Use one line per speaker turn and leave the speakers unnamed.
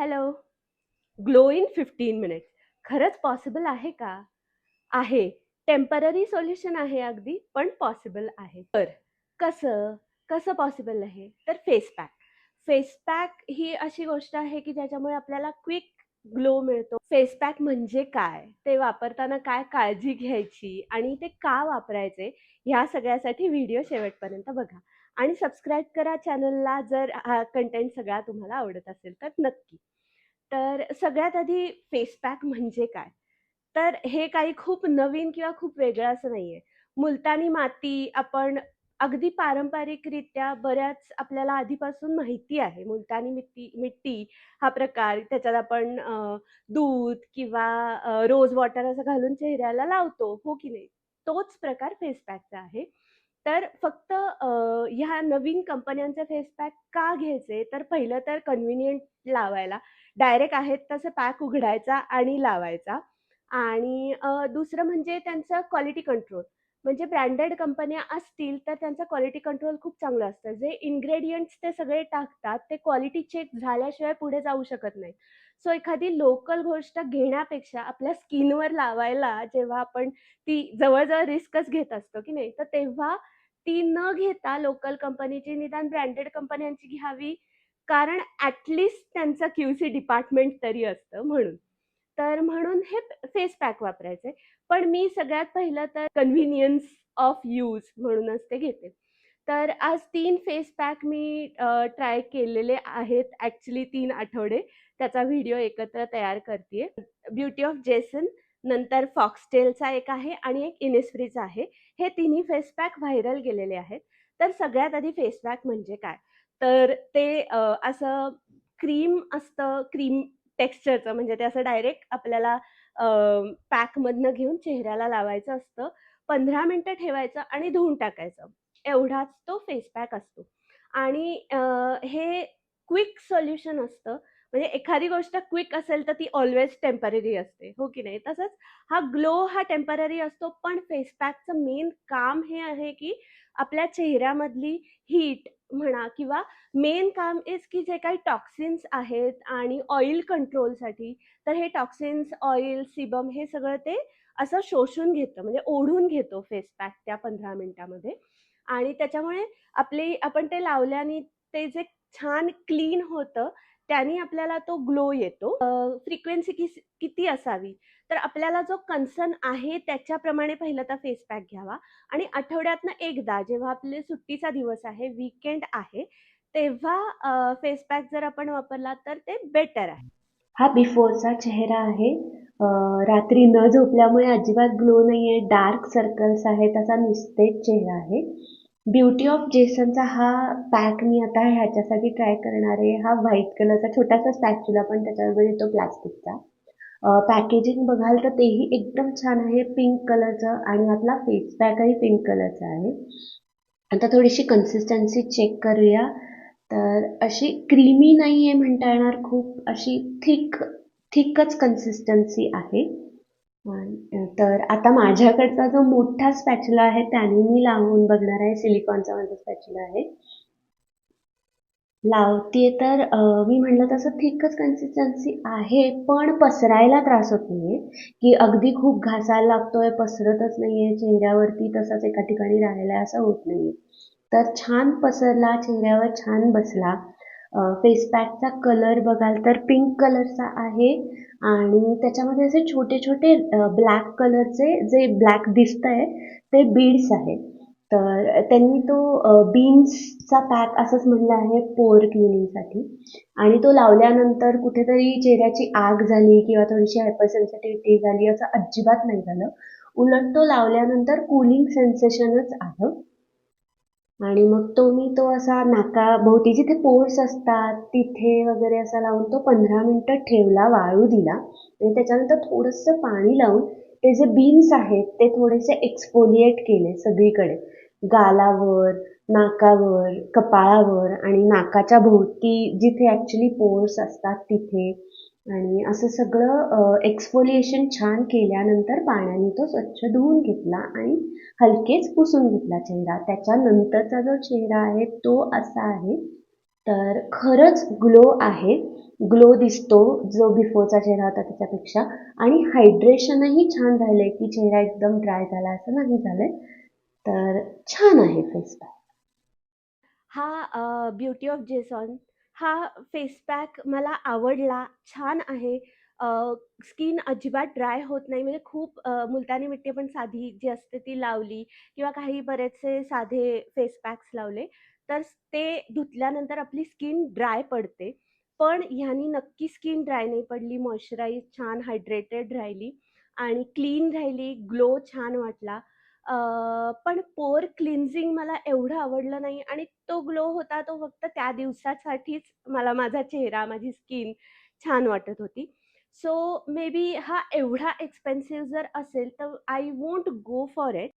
Hello glow in fifteen minutes खरंच possible आहे का? आहे. टेंपररी सोल्युशन आहे अगदी पण पॉसिबल आहे. तर कसं? कसं पॉसिबल आहे? तर फेस पॅक फेस पॅक ही अशी गोष्ट आहे की ज्याच्यामुळे आपल्याला क्विक ग्लो मिळतो. फेस पॅक म्हणजे काय? ते वापरताना काय काळजी घ्यायची आणि ते का वापरायचे? ह्या सगळ्यासाठी व्हिडिओ शेवटपर्यंत बघा. आणि सबस्क्राईब करा चॅनलला जर हा कंटेंट सगळा तुम्हाला आवडत असेल तर नक्की. तर सगळ्यात आधी फेस पॅक म्हणजे काय? तर हे काही खूप नवीन किंवा खूप वेगळं असं नाहीये. मुलतानी माती आपण अगदी पारंपरिकरित्या बऱ्याच आपल्याला आधीपासून माहिती आहे. मुलतानी मिट्टी मिट्टी हा प्रकार त्याच्यात आपण दूध किंवा रोज वॉटर असं घालून चेहऱ्याला लावतो. हो की नाही? तोच प्रकार फेस पॅकचा आहे. तर फक्त ह्या नवीन कंपन्यांचे फेस पॅक का घ्यायचे? तर पहिलं तर कन्व्हिनियंट लावायला. डायरेक्ट आहेत तसं पॅक उघडायचा आणि लावायचा. आणि दुसरं म्हणजे त्यांचं क्वालिटी कंट्रोल म्हणजे ब्रँडेड कंपन्या असतील तर त्यांचं क्वालिटी कंट्रोल खूप चांगलं असतं. जे इन्ग्रेडियंट्स ते सगळे टाकतात ते क्वालिटी चेक झाल्याशिवाय पुढे जाऊ शकत नाही सो एखादी लोकल गोष्ट घेण्यापेक्षा आपल्या स्किनवर लावायला जेव्हा आपण ती जवळजवळ रिस्कच घेत असतो की नाही तर तेव्हा ती न घेता लोकल कंपनीची निदान ब्रँडेड कंपन्यांची घ्यावी. कारण ॲटलिस्ट त्यांचं क्यू सी डिपार्टमेंट तरी असतं म्हणून. तर म्हणून हे फेस पॅक वापरायचे. पण मी सगळ्यात पहिलं तर कन्व्हिनियन्स ऑफ यूज म्हणूनच ते घेते. तर आज तीन फेस पॅक मी ट्राय केलेले आहेत. ॲक्च्युली तीन आठवडे. त्याचा व्हिडिओ एकत्र तयार करते ब्युटी ऑफ जेसन नंतर फॉक्सटेलचा एक आहे आणि एक इनिस्फ्रीचा आहे. हे तिन्ही फेस पॅक व्हायरल गेलेले आहेत. तर सगळ्यात आधी फेस पॅक म्हणजे काय? तर ते असं क्रीम असतं क्रीम टेक्स्चरचं म्हणजे ते असं डायरेक्ट आपल्याला पॅकमधनं घेऊन चेहऱ्याला लावायचं असतं. पंधरा मिनटं ठेवायचं आणि धुवून टाकायचं. एवढाच तो फेस पॅक असतो. आणि हे क्विक सोल्युशन असतं. म्हणजे एखादी गोष्ट क्विक असेल तर ती ऑलवेज टेंपररी असते. हो की नाही? तसंच हा ग्लो हा टेंपररी असतो पण फेस पॅकचं मेन काम हे आहे की आपल्या चेहऱ्यामधली हीट म्हणा किंवा मेन काम इज की जे काही टॉक्सिन्स आहेत आणि ऑइल कंट्रोलसाठी तर हे टॉक्सिन्स ऑइल सिबम हे सगळं ते असं शोषून घेतं म्हणजे ओढून घेतो फेस पॅक त्या पंधरा मिनिटामध्ये. आणि त्याच्यामुळे आपली आपण ते लावल्याने ते जे छान क्लीन होतं त्याने आपल्याला तो ग्लो येतो. फ्रिक्वेन्सी किती असावी? तर आपल्याला जो कन्सर्न आहे त्याच्याप्रमाणे पहिलं तर फेस पॅक घ्यावा. आणि आठवड्यातनं एकदा जेव्हा आपले सुट्टीचा दिवस आहे वीकेंड आहे तेव्हा फेस पॅक जर आपण वापरला तर ते बेटर आहे.
हा बिफोरचा चेहरा आहे. रात्री न झोपल्यामुळे अजिबात ग्लो नाही आहे डार्क सर्कल्स आहेत असा निस्तेज चेहरा आहे. ब्युटी ऑफ जेसनचा हा पॅक मी आता ह्याच्यासाठी ट्राय करणार आहे. हा व्हाईट कलरचा छोटासा स्पॅच्युला पण त्याच्याबरोबर येतो प्लास्टिकचा. पॅकेजिंग बघाल तर तेही एकदम छान आहे. पिंक कलरचं आणि आपला फेस पॅकही पिंक कलरचा आहे. आता थोडीशी कन्सिस्टन्सी चेक करूया. तर अशी क्रीमी नाही आहे म्हणता येणार खूप. अशी थिक थिकच कन्सिस्टन्सी आहे. तर आता माझ्याकडचा जो मोठा स्पॅच्युला आहे त्याने मी लावून बघणार आहे सिलिकॉनचा माझा स्पॅच्युला आहे. लावते तर मी म्हणलं तसं थिकच कन्सिस्टन्सी आहे पण पसरायला त्रास होत नाहीये. की अगदी खूप घासायला लागतोय पसरतच नाहीये चेहऱ्यावरती तसाच एका ठिकाणी राहिलाय असं होत नाहीये. तर छान पसरला चेहऱ्यावर छान बसला. फेस पॅकचा कलर बघाल तर पिंक कलरचा आहे. आणि त्याच्यामध्ये असे छोटे छोटे ब्लॅक कलरचे जे ब्लॅक दिसतंय ते बीड्स आहेत तर त्यांनी तो बीन्सचा पॅक असंच म्हणलं आहे पोर क्लिनिंगसाठी आणि तो लावल्यानंतर कुठेतरी चेहऱ्याची आग झाली किंवा थोडीशी हायपरसेन्सिटिव्हिटी झाली असं अजिबात नाही झालं. उलट तो लावल्यानंतर कुलिंग सेन्सेशनच आलं आणि मग तो मी तो असा नाकाभोवती जिथे पोर्स असतात तिथे वगैरे असा लावून तो पंधरा मिनटं ठेवला वाळू दिला. आणि त्याच्यानंतर थोडंसं पाणी लावून ते जे बीन्स आहेत ते थोडेसे एक्सफोलिएट केले सगळीकडे. गालावर नाकावर कपाळावर आणि नाकाच्या भोवती जिथे ॲक्च्युली पोर्स असतात तिथे. आणि असं सगळं एक्सफोलिएशन छान केल्यानंतर पाण्याने तो स्वच्छ धुवून घेतला आणि हलकेच पुसून घेतला चेहरा. त्याच्यानंतरचा जो चेहरा आहे तो असा आहे. तर खरंच ग्लो आहे. ग्लो दिसतो जो बिफोरचा चेहरा होता त्याच्यापेक्षा. आणि हायड्रेशनही छान झालंय की चेहरा एकदम ड्राय झाला असं नाही झालंय. तर छान आहे फेस पॅक
हा ब्युटी ऑफ जेसॉन हा फेस पॅक मला आवडला. छान आहे. स्किन अजिबात ड्राय होत नाही. म्हणजे खूप मुलतानी मिट्टी पण साधी जी असते ती लावली किंवा काही बरेचसे साधे फेस पॅक्स लावले. तर ते धुतल्यानंतर आपली स्किन ड्राय पडते. पण ह्यानी नक्की स्किन ड्राय नाही पडली. मॉइश्चराईज छान हायड्रेटेड राहिली आणि क्लीन राहिली. ग्लो छान वाटला. पण पोअर क्लिन्झिंग मला एवढं आवडलं नाही आणि तो ग्लो होता तो फक्त त्या दिवसासाठीच मला माझा चेहरा माझी स्किन छान वाटत होती. सो मे बी हा एवढा एक्सपेन्सिव्ह जर असेल तर I won't go for it.